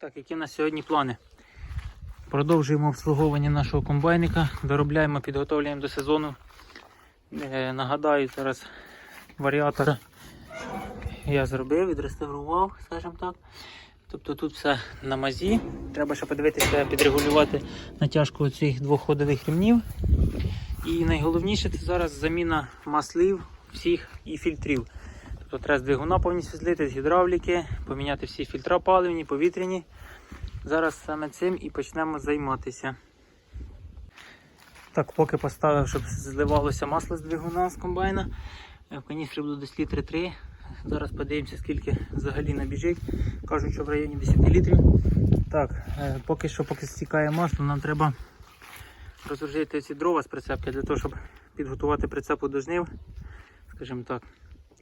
Так, які в нас сьогодні плани? Продовжуємо обслуговування нашого комбайника, доробляємо, підготовлюємо до сезону. Е, нагадаю, зараз варіатора я зробив, відреставрував, скажімо так. Тобто тут все на мазі. Треба ще подивитися, підрегулювати натяжку цих двох ходових рівнів. І найголовніше це зараз заміна маслів всіх і фільтрів. Тобто треба з двигуна повністю злити, з гідравліки, поміняти всі фільтра паливні, повітряні. Зараз саме цим і почнемо займатися. Так, поки поставив, щоб зливалося масло з двигуна з комбайна. Е, В каністрі буде десь літри 3. Зараз подивимося, скільки взагалі набіжить. Кажуть, що в районі 10 літрів. Так, е, поки що, поки стікає масло, нам треба розгрузити ці дрова з прицепки для того, щоб підготувати прицепу до жнив. Скажімо так.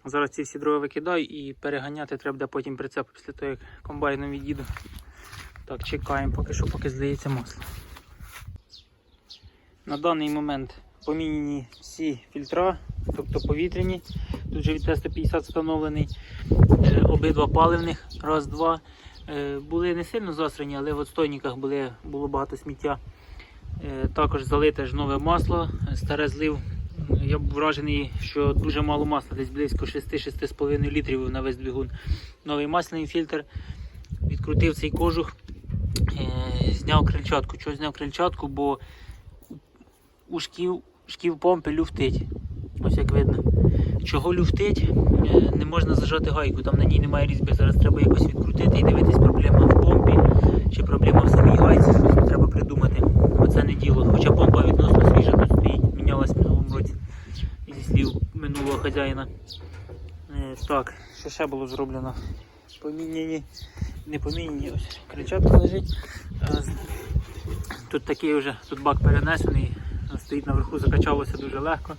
Зараз ці всі дрова викидаю і переганяти треба буде потім прицеп після того, як комбайном від'їду. Так, чекаємо поки що, поки здається масло. На даний момент поміняні всі фільтра, тобто повітряні. Тут вже від Т-150 встановлений. Е, Обидва паливних, раз, два. Е, Були не сильно засрані, але в отстойниках були, було багато сміття. Е, Також залите ж нове масло, старе злив. Я був вражений, що дуже мало масла, десь близько 6-6,5 літрів на весь двигун. Новий масляний фільтр. Відкрутив цей кожух, е, зняв крильчатку. Чого зняв крильчатку, бо у шків, шків помпи люфтить. Ось як видно. Чого люфтить, е, не можна зажати гайку, там на ній немає різьби. Зараз треба якось відкрутити і дивитись, проблема в помпі чи проблема в самій гайці, треба придумати. Бо це не діло. Хоча помпа відносно свіжа тут стоїть, мінялась минулого хазяїна. Е, Так, що ще було зроблено? Поміняні, не поміняні, ось кричатка лежить. Тут такий вже тут бак перенесений, стоїть наверху, закачалося дуже легко.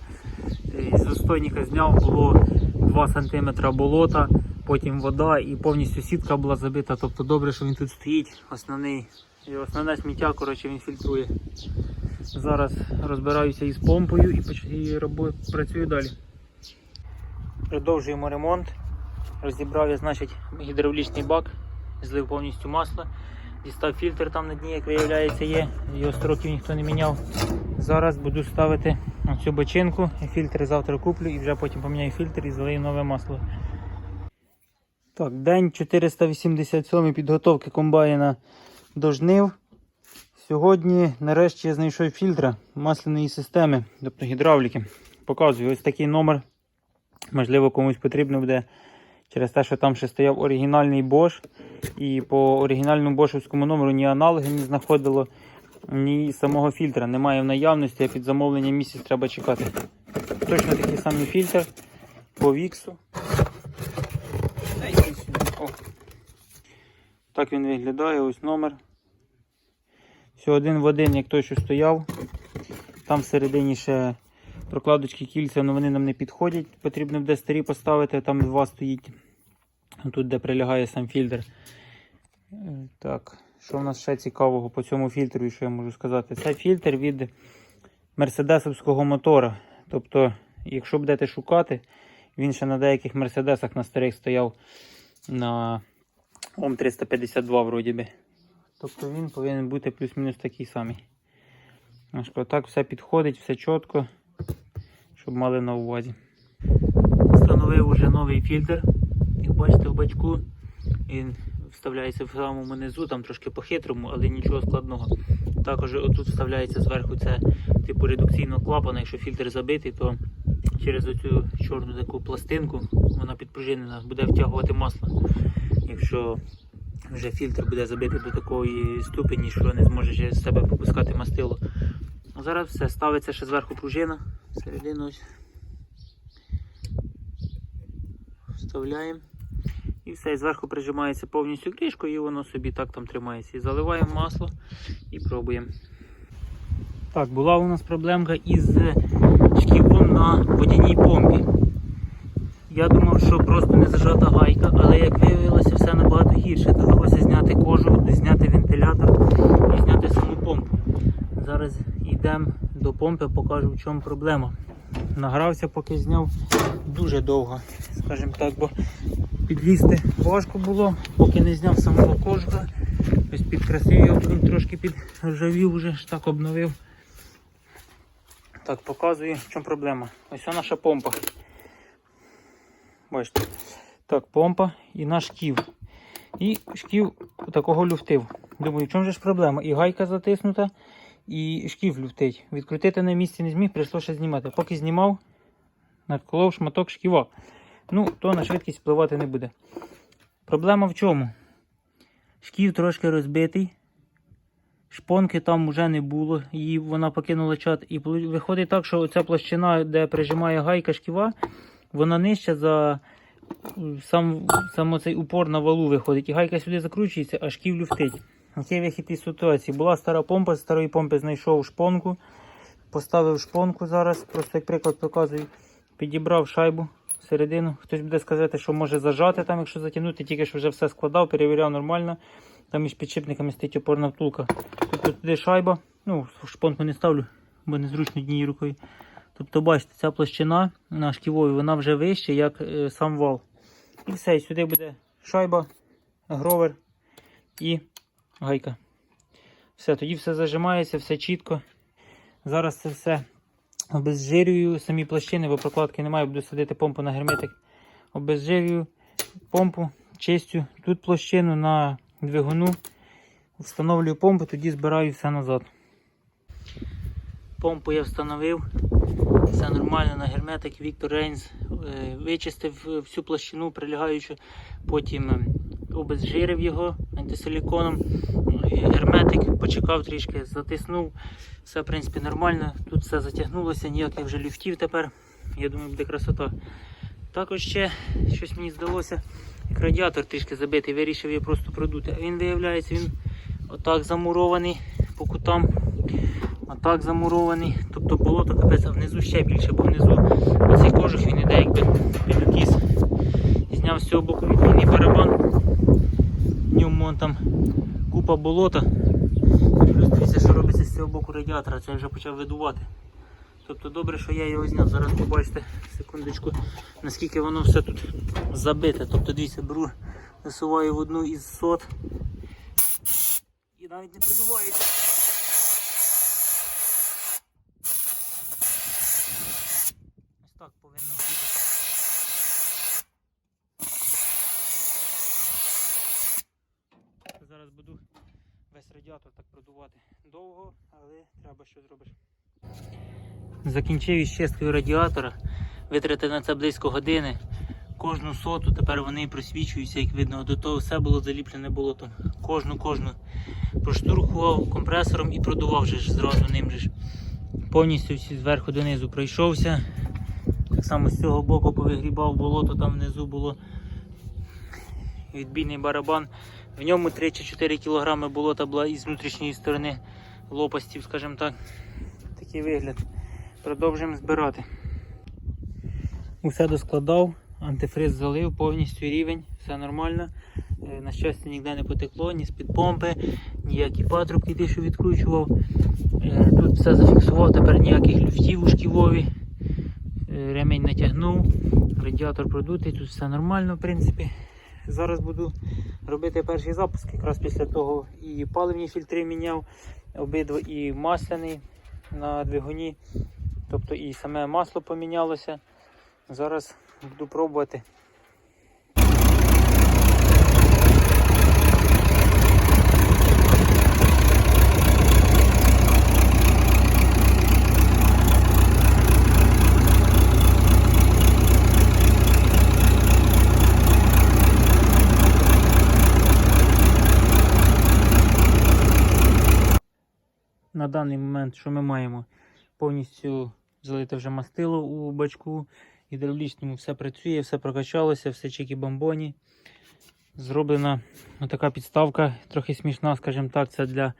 Е, З застойника зняв, було 2 см болота, потім вода і повністю сітка була забита. Тобто добре, що він тут стоїть. Основний, основне сміття коротше, він фільтрує. Зараз розбираюся із помпою і, і робо- працюю далі. Продовжуємо ремонт. Розібрав я, значить, гідравлічний бак, злив повністю масло. Дістав фільтр там на дні, як виявляється, є. Його 100 років ніхто не міняв. Зараз буду ставити цю бочинку. Фільтр завтра куплю і вже потім поміняю фільтр і залию нове масло. Так, день 487 підготовки комбайна до жнив. Сьогодні нарешті я знайшов фільтра масляної системи, тобто гідравліки. Показую ось такий номер. Можливо, комусь потрібно буде через те, що там ще стояв оригінальний Bosch. І по оригінальному бошовському номеру ні аналоги не знаходило, ні самого фільтра. Немає в наявності, а під замовлення місяць треба чекати. Точно такий самий фільтр по віксу. Так він виглядає, ось номер. Все один в один, як той, що стояв. Там всередині ще прокладочки кільця, але вони нам не підходять. Потрібно буде старі поставити, там два стоїть. Тут, де прилягає сам фільтр. Е, Так, що в нас ще цікавого по цьому фільтру, і що я можу сказати? Це фільтр від мерседесовського мотора. Тобто, якщо будете шукати, він ще на деяких мерседесах на старих стояв на ОМ 352 вроді би. Тобто він повинен бути плюс-мінус такий самий. Так все підходить, все чітко, щоб мали на увазі. Встановив уже новий фільтр. Як бачите в бачку, він вставляється в самому низу, там трошки по-хитрому, але нічого складного. Також отут вставляється зверху це типу редукційного клапана. Якщо фільтр забитий, то через оцю чорну таку пластинку вона підпружинена, буде втягувати масло. Якщо вже фільтр буде забитий до такої ступені, що не зможе з себе попускати мастило. А зараз все, ставиться ще зверху пружина, середину. Вставляємо. І все, і зверху прижимається повністю кришкою і воно собі так там тримається. І заливаємо масло і пробуємо. Так, була у нас проблемка із шківом на водяній помпі. Я думав, що просто не зажата гайка, але як виявилося, все набагато гірше. Довелося зняти кожу, зняти вентилятор і зняти саму помпу. Зараз йдемо до помпи, покажу в чому проблема. Награвся, поки зняв дуже довго, скажімо так, бо підвізти важко було, поки не зняв самого кожуха. Ось підкрасив його, трошки підржавів вже, так обновив. Так, показую, в чому проблема. Ось вона наша помпа. Бачите. Так, помпа і наш шків. І шків такого люфтив. Думаю, в чому ж проблема? І гайка затиснута, і шків люфтить. Відкрутити на місці не зміг, прийшлося знімати. Поки знімав, надколов шматок шківа. Ну, то на швидкість впливати не буде. Проблема в чому? Шків трошки розбитий. Шпонки там вже не було, її вона покинула чат. І виходить так, що ця площина, де прижимає гайка шківа, вона нижча за сам, сам цей упор на валу виходить. І гайка сюди закручується, а шків люфтить. Який вихід із ситуації? Була стара помпа, з старої помпи знайшов шпонку, поставив шпонку зараз, просто як приклад показую. Підібрав шайбу всередину. Хтось буде сказати, що може зажати там, якщо затягнути, тільки що вже все складав, перевіряв нормально. Там між підшипниками стоїть опорна втулка. Тобто туди шайба, ну, шпонку не ставлю, бо незручно однією рукою. Тобто, бачите, ця площина на шківові, вона вже вища, як е, сам вал. І все, сюди буде шайба, гровер і гайка. Все, тоді все зажимається, все чітко. Зараз це все обезжирюю самі площини, бо прокладки немає, буду садити помпу на герметик. Обезжирюю помпу, чистю тут площину на двигуну, встановлюю помпу, тоді збираю все назад. Помпу я встановив, все нормально на герметик. Віктор Рейнс е, вичистив всю площину прилягаючу, потім е, обезжирив його антисиліконом. Е, Герметик почекав трішки, затиснув. Все, в принципі, нормально. Тут все затягнулося, ніяких вже люфтів тепер. Я думаю, буде красота. Також ще щось мені здалося, як радіатор трішки забитий, вирішив я просто продути. А він виявляється, він отак замурований по кутам. Отак замурований. Тобто болото капець, а внизу ще більше, бо внизу оцей кожух він іде якби підокіс. Зняв з цього боку відмінний барабан. Ньому вон там купа болота. Плюс дивіться, що робиться з цього боку радіатора, це вже почав видувати. Тобто добре, що я його зняв. Зараз побачите секундочку, наскільки воно все тут забите. Тобто дивіться, беру, насуваю в одну із сот і навіть не продувається. Ось так повинно бути. Зараз буду весь радіатор так продувати довго, але треба що зробиш. Закінчив із чисткою радіатора, витратив на це близько години. Кожну соту тепер вони просвічуються, як видно, до того все було заліплене болотом. Кожну, кожну проштурхував компресором і продував же ж зразу ним же. Повністю всі зверху донизу пройшовся. Так само з цього боку повигрібав болото, там внизу було відбійний барабан. В ньому 3 чи 4 кг болота була із внутрішньої сторони лопастів, скажімо так. Такий вигляд. Продовжуємо збирати. Усе доскладав, антифриз залив, повністю рівень, все нормально. Е, На щастя, ніде не потекло, ні з-під помпи, ніякі патрубки ті, що відкручував. Е, Тут все зафіксував, тепер ніяких люфтів у шківові. Е, Ремень натягнув, радіатор продутий, тут все нормально, в принципі. Зараз буду робити перший запуск. Якраз після того і паливні фільтри міняв, обидва і масляний на двигуні. Тобто і саме масло помінялося. Зараз буду пробувати. На даний момент, що ми маємо, повністю залите вже мастило у бачку гідравлічному, все працює, все прокачалося, все чеки бомбоні. Зроблена така підставка, трохи смішна, скажімо так, це для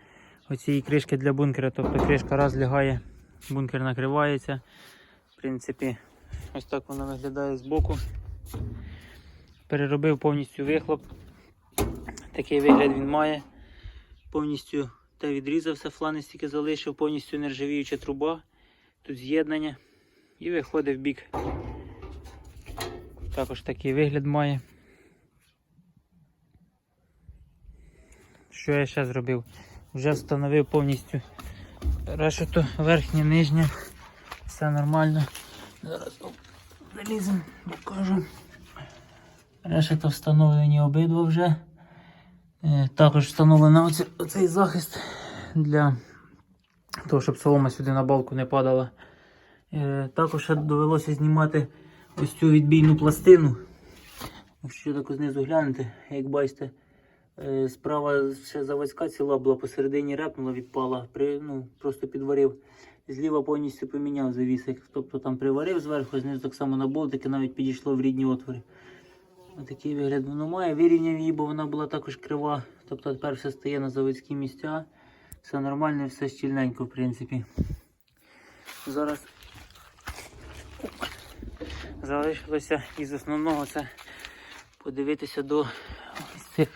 оцієї кришки для бункера. Тобто кришка раз лягає, бункер накривається. В принципі, ось так воно виглядає збоку. Переробив повністю вихлоп. Такий вигляд він має. Повністю та відрізав все, фланець тільки залишив, повністю нержавіюча труба. Тут з'єднання. І виходить в бік. Також такий вигляд має. що я ще зробив? Вже встановив повністю решето верхнє, нижнє. Все нормально. Зараз заліземо, покажу. Решето встановлені обидва вже. Е, Також встановлено оце- оцей захист для того, щоб солома сюди на балку не падала. Е, Також довелося знімати ось цю відбійну пластину. Якщо так знизу глянути, як бачите, е, справа ще заводська ціла була, посередині репнула, відпала, при, ну, просто підварив. Зліва повністю поміняв завісик. Тобто там приварив зверху, знизу так само на болтики навіть підійшло в рідні отвори. Отакий вигляд воно має. Вирівняв її, бо вона була також крива. Тобто тепер все стає на заводські місця. Все нормально, все щільненько, в принципі. Зараз залишилося із основного це подивитися до ось цих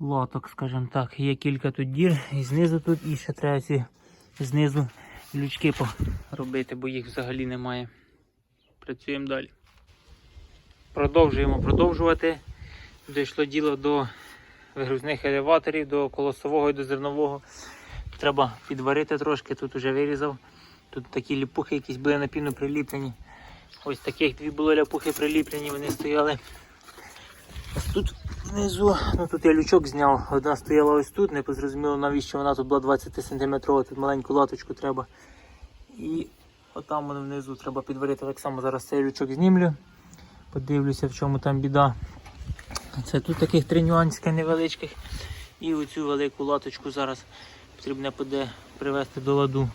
лоток, скажімо так. Є кілька тут дір, і знизу тут, і ще треба ці знизу лючки поробити, бо їх взагалі немає. Працюємо далі. Продовжуємо продовжувати. Дійшло діло до вигрузних елеваторів, до колосового і до зернового. Треба підварити трошки, тут вже вирізав. Тут такі ліпухи якісь були на піну приліплені. Ось таких дві були ляпухи приліплені, вони стояли. Ось тут внизу, ну тут я лючок зняв, одна стояла ось тут, не зрозуміло навіщо вона тут була 20 см, тут маленьку латочку треба. І отам воно внизу треба підварити. Так само зараз цей лючок знімлю. Подивлюся, в чому там біда. Це тут таких три нюансики невеличких. І оцю велику латочку зараз потрібно буде привести до ладу.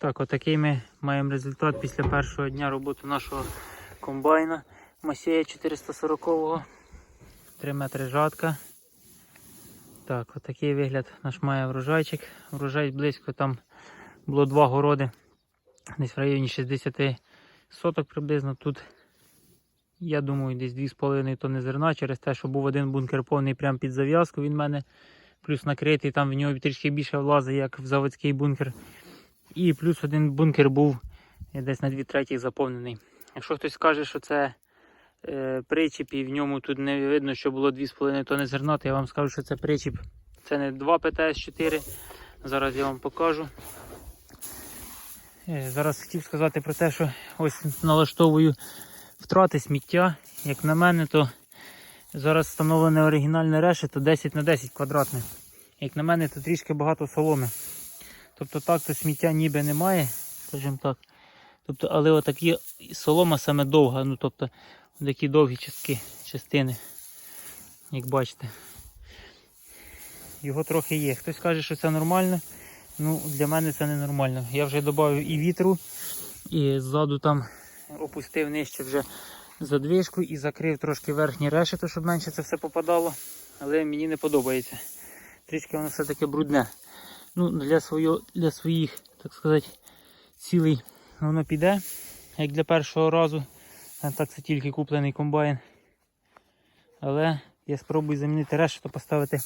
Так, отакий ми маємо результат після першого дня роботи нашого комбайна Масея 440-го. 3 метри жатка. Так, отакий вигляд наш має врожайчик. Врожай близько там було два городи. Десь в районі 60 соток приблизно. Тут, я думаю, десь 2,5 тонни зерна через те, що був один бункер повний прямо під зав'язку. Він в мене плюс накритий, там в нього трішки більше влазить, як в заводський бункер. І плюс один бункер був десь на 2 треті заповнений. Якщо хтось скаже, що це е, причіп і в ньому тут не видно, що було 2,5 тонни зерна, то я вам скажу, що це причіп. Це не 2 ПТС-4. Зараз я вам покажу. Е, зараз хотів сказати про те, що ось налаштовую втрати сміття. Як на мене, то зараз встановлене оригінальне решето 10 на 10 квадратне. Як на мене, то трішки багато соломи. Тобто так то сміття ніби немає, скажімо так. Тобто, але отакі солома саме довга, ну тобто такі довгі частки, частини, як бачите. Його трохи є. Хтось каже, що це нормально. Ну, для мене це не нормально. Я вже додав і вітру, і ззаду там опустив нижче вже задвижку і закрив трошки верхнє решето, щоб менше це все попадало. Але мені не подобається. Трішки воно все таке брудне ну, для, своє, для своїх так сказати, цілий воно піде, як для першого разу. Так це тільки куплений комбайн. Але я спробую замінити решту, поставити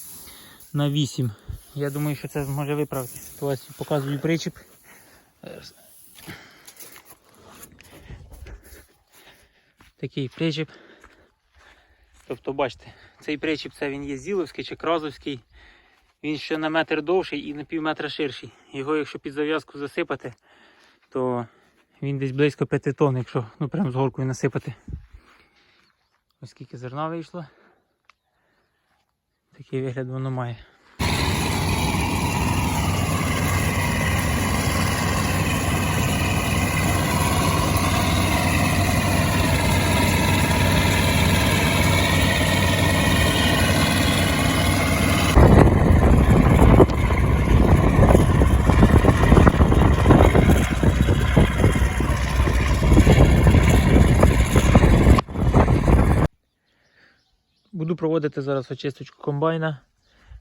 на 8. Я думаю, що це зможе виправити ситуацію. Показую причіп. Такий причіп. Тобто, бачите, цей причіп це він є зіловський чи кразовський. Він ще на метр довший і на пів метра ширший. Його, якщо під зав'язку засипати, то він десь близько 5 тонн, якщо ну, прямо з горкою насипати. Ось скільки зерна вийшло. Такий вигляд воно має. Буду проводити зараз очисточку комбайна.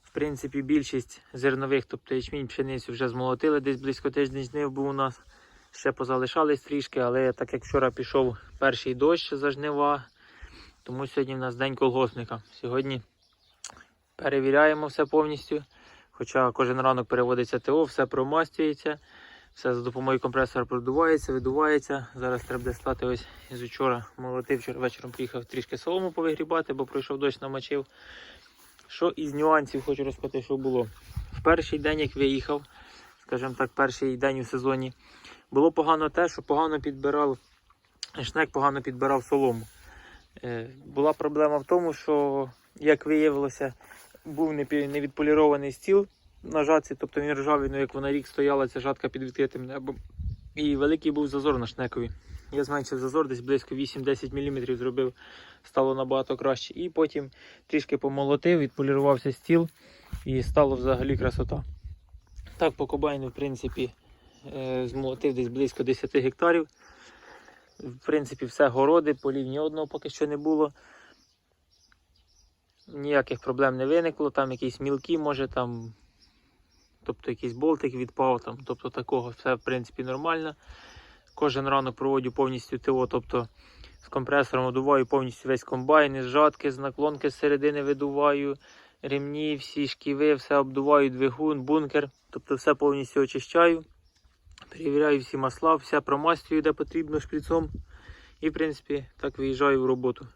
В принципі, більшість зернових, тобто ячмінь, пшеницю вже змолотили, десь близько тиждень жнив був у нас. Ще позалишались трішки, але так як вчора пішов перший дощ за жнива, тому сьогодні в нас день колгоспника. Сьогодні перевіряємо все повністю. Хоча кожен ранок переводиться ТО, все промастюється, все за допомогою компресора продувається, видувається. Зараз треба буде стати ось з учора молотив, вчора вечором приїхав трішки солому повигрібати, бо пройшов дощ намочив. Що із нюансів хочу розказати, що було. В перший день, як виїхав, скажімо так, перший день у сезоні, було погано те, що погано підбирав, шнек погано підбирав солому. Е, Була проблема в тому, що, як виявилося, був не пі- не відполірований стіл на жатці, тобто він ржавий, ну як вона рік стояла, ця жатка під відкритим небом. І великий був зазор на шнекові. Я зменшив зазор, десь близько 8-10 мм зробив, стало набагато краще. І потім трішки помолотив, відполірувався стіл і стало взагалі красота. Так, по комбайну, в принципі, е, змолотив десь близько 10 гектарів. В принципі, все городи, полів ні одного поки що не було. Ніяких проблем не виникло, там якісь мілкі, може там, тобто якийсь болтик відпав, там, тобто такого все в принципі нормально. Кожен ранок проводжу повністю ТО, тобто з компресором одуваю повністю весь комбайн, із жатки, з наклонки з середини видуваю, ремні, всі шківи, все обдуваю, двигун, бункер, тобто все повністю очищаю. Перевіряю всі масла, все промастюю, де потрібно шприцом. І, в принципі, так виїжджаю в роботу.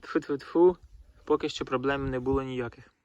Тфу-тфу-тфу, поки що проблем не було ніяких.